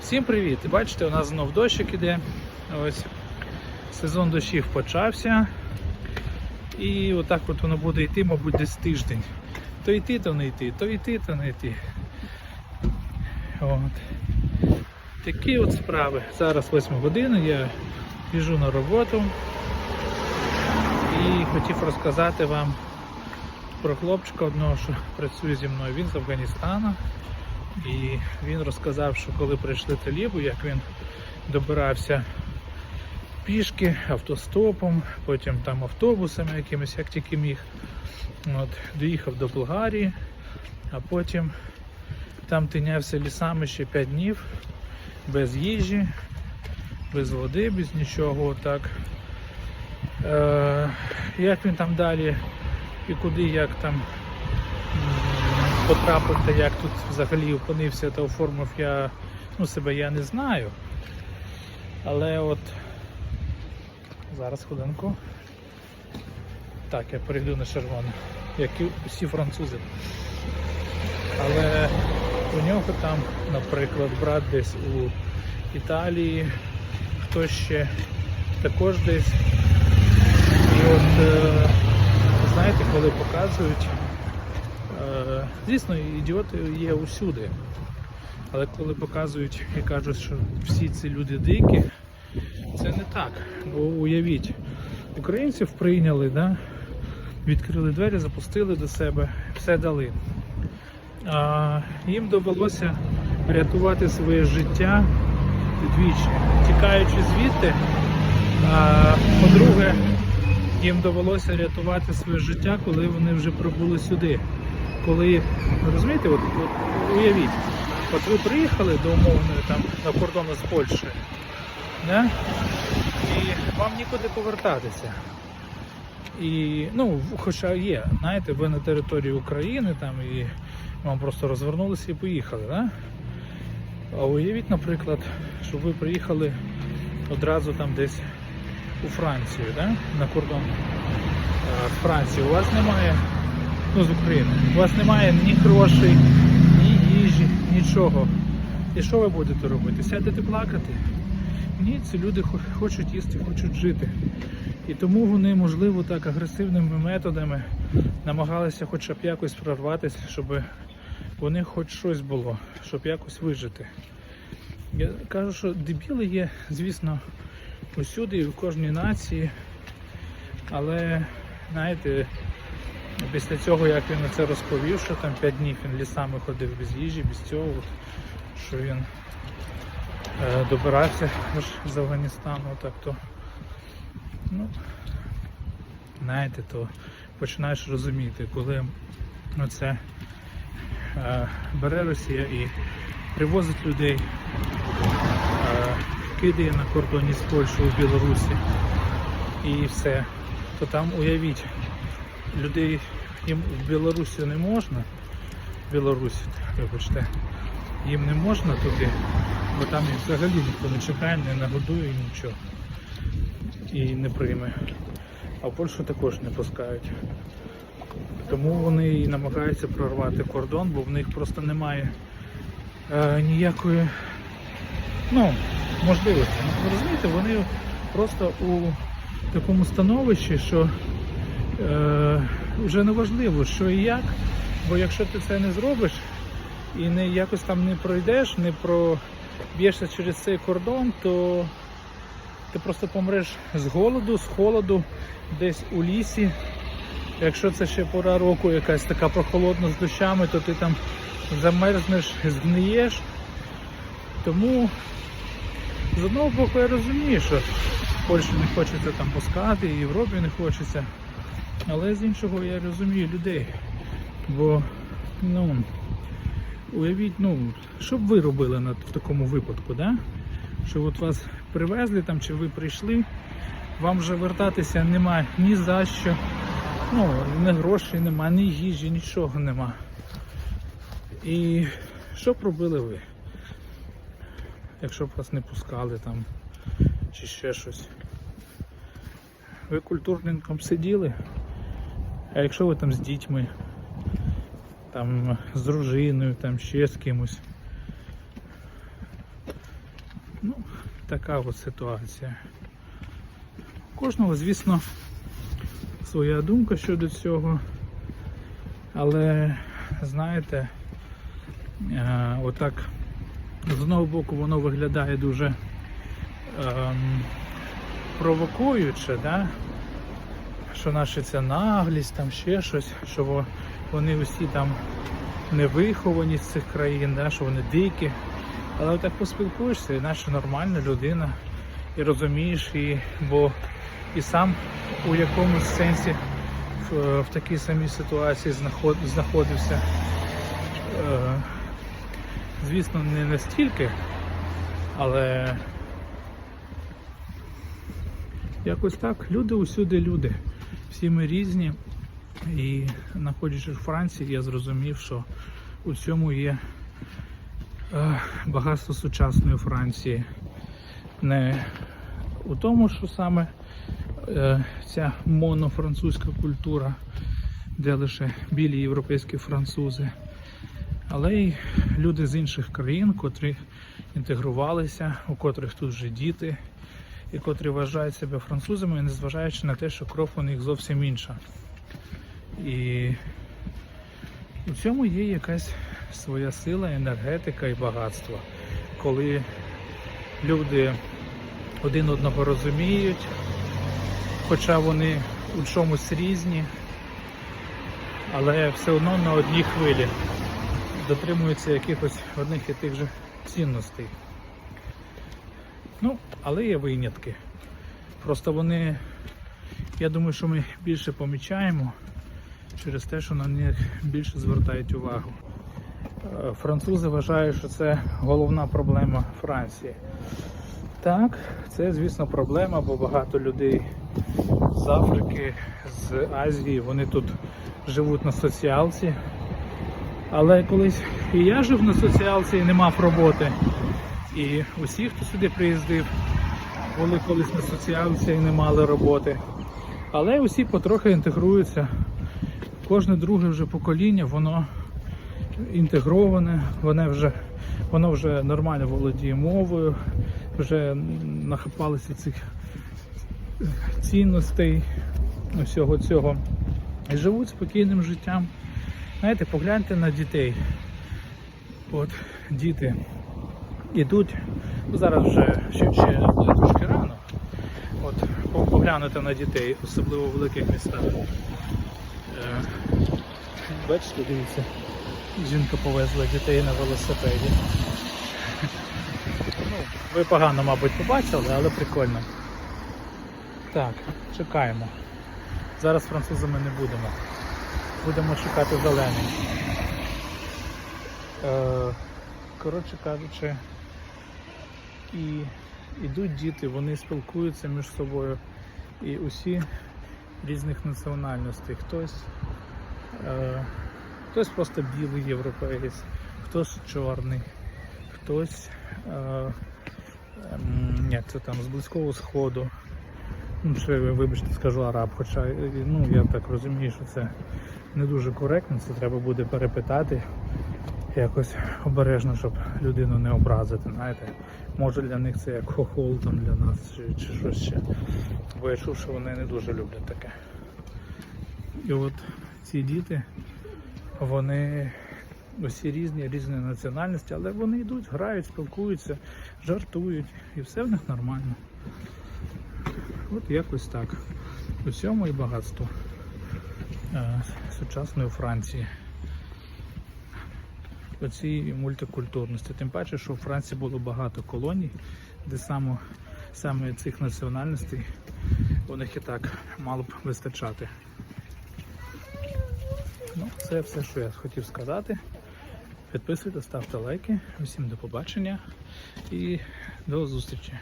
Всім привіт! Бачите, у нас знов дощик іде. Ось сезон дощів почався. І отак от воно буде йти, мабуть, десь тиждень. То йти, то не йти, то йти, то не йти. От. Такі от справи. Зараз 8 година, я біжу на роботу і хотів розказати вам про хлопчика одного, що працює зі мною. Він з Афганістана. І він розказав, що коли прийшли таліби, як він добирався пішки, автостопом, потім там автобусами якимись, як тільки міг. От, доїхав до Болгарії, а потім там тинявся лісами ще 5 днів, без їжі, без води, без нічого. Отак. Е, як він там далі і куди, як там та як тут взагалі опинився та оформив я ну, себе я не знаю. Але от зараз хвилинку. Так, я перейду на червоне, як і всі французи. Але у нього там, наприклад, брат десь у Італії, хтось ще також десь. І от, е, знаєте, коли показують, звісно, ідіоти є усюди. Але коли показують і кажуть, що всі ці люди дикі, це не так. Бо уявіть, українців прийняли, да? відкрили двері, запустили до себе, все дали. А їм довелося рятувати своє життя двічі, тікаючи звідти. По-друге, їм довелося рятувати своє життя, коли вони вже прибули сюди. Коли, розумієте, от, от уявіть, от ви приїхали до умовної там на кордону з Польщею, да? і вам нікуди повертатися. І, ну, хоча є, знаєте, ви на території України там і вам просто розвернулися і поїхали, да? А уявіть, наприклад, що ви приїхали одразу там десь у Францію, да? на кордон е, Франції. У вас немає, ну з України, у вас немає ні грошей, ні їжі, нічого. І що ви будете робити? Сядете плакати? Ні, ці люди хочуть їсти, хочуть жити. І тому вони, можливо, так агресивними методами намагалися хоча б якось прорватися, щоб них хоч щось було, щоб якось вижити. Я кажу, що дебіли є, звісно, усюди і в кожній нації. Але, знаєте, після цього, як він це розповів, що там 5 днів він лісами ходив без їжі, без цього, що він е, добирався аж з Афганістану, так то, ну, знаєте, то починаєш розуміти, коли оце е, бере Росія і привозить людей, е, кидає на кордоні з Польщею в Білорусі і все, то там уявіть, людей їм в Білорусі не можна, в Білорусі, вибачте, їм не можна туди, бо там їх взагалі ніхто не чекає, не нагодує нічого і не прийме. А в Польщу також не пускають. Тому вони і намагаються прорвати кордон, бо в них просто немає е, ніякої ну, можливості. Ну, ви розумієте, вони просто у такому становищі, що вже не важливо, що і як, бо якщо ти це не зробиш і не якось там не пройдеш, не проб'єшся через цей кордон, то ти просто помреш з голоду, з холоду, десь у лісі. Якщо це ще пора року якась така прохолодна з дощами, то ти там замерзнеш, згниєш. Тому з одного боку я розумію, що Польщу не хочеться там пускати, і Європі не хочеться. Але з іншого я розумію людей. Бо, ну, уявіть, ну, що б ви робили в такому випадку, да? що от вас привезли там, чи ви прийшли, вам вже вертатися нема ні за що. Ну, ні грошей нема, ні їжі, нічого нема. І що б робили ви? Якщо б вас не пускали там чи ще щось. Ви культурненьком сиділи, а якщо ви там з дітьми, там з дружиною, там ще з кимось. Ну, така от ситуація. У кожного, звісно, своя думка щодо цього. Але знаєте, е, отак з одного боку воно виглядає дуже ем, провокуюче, да? Що наша ця наглість, там ще щось, що вони усі там не виховані з цих країн, да? що вони дикі. Але так поспілкуєшся, і наче нормальна людина, і розумієш, і, бо і сам у якомусь сенсі в, в такій самій ситуації знаход, знаходився. Е, звісно, не настільки, але якось так. Люди усюди люди. Всі ми різні. І знаходячись в Франції, я зрозумів, що у цьому є е, багатство сучасної Франції. Не у тому, що саме е, ця монофранцузька культура, де лише білі європейські французи, але й люди з інших країн, котрі інтегрувалися, у котрих тут вже діти, і котрі вважають себе французами, незважаючи на те, що кров у них зовсім інша. І у цьому є якась своя сила, енергетика і багатство, коли люди один одного розуміють, хоча вони у чомусь різні, але все одно на одній хвилі дотримуються якихось одних і тих же цінностей. Ну, але є винятки. Просто вони, я думаю, що ми більше помічаємо через те, що на них більше звертають увагу. Е, Французи вважають, що це головна проблема Франції. Так, це, звісно, проблема, бо багато людей з Африки, з Азії, вони тут живуть на соціалці. Але колись і я жив на соціалці і не мав роботи. І усі, хто сюди приїздив, були колись на соціалці і не мали роботи. Але усі потрохи інтегруються. Кожне друге вже покоління, воно інтегроване, воно вже, воно вже нормально володіє мовою, вже нахапалися цих цінностей, всього цього. І живуть спокійним життям. Знаєте, погляньте на дітей. От діти ідуть, ну, зараз вже ще, ще трошки рано. От, поглянути на дітей, особливо в великих містах. Е, Бачите, дивіться, жінка повезла дітей на велосипеді. Ну, ви погано, мабуть, побачили, але прикольно. Так, чекаємо. Зараз французами не будемо. Будемо шукати зелений. Е, коротше кажучи, і йдуть діти, вони спілкуються між собою. І усі різних національностей. Хтось, е, хтось просто білий європеєць, хтось чорний, хтось е, ем, як це там, з Близького Сходу. Ну, ще, вибачте, скажу араб, хоча ну, я так розумію, що це не дуже коректно, це треба буде перепитати якось обережно, щоб людину не образити. Знаєте, може для них це як хохол там для нас чи, чи щось ще. Бо я чув, що вони не дуже люблять таке. І от ці діти, вони усі різні, різні національності, але вони йдуть, грають, спілкуються, жартують, і все в них нормально. От якось так. У цьому і багатство е, сучасної Франції. У цій мультикультурності. Тим паче, що у Франції було багато колоній, де саме, саме цих національностей у них і так мало б вистачати. Ну, це все, що я хотів сказати. Підписуйтесь, ставте лайки. Усім до побачення і до зустрічі.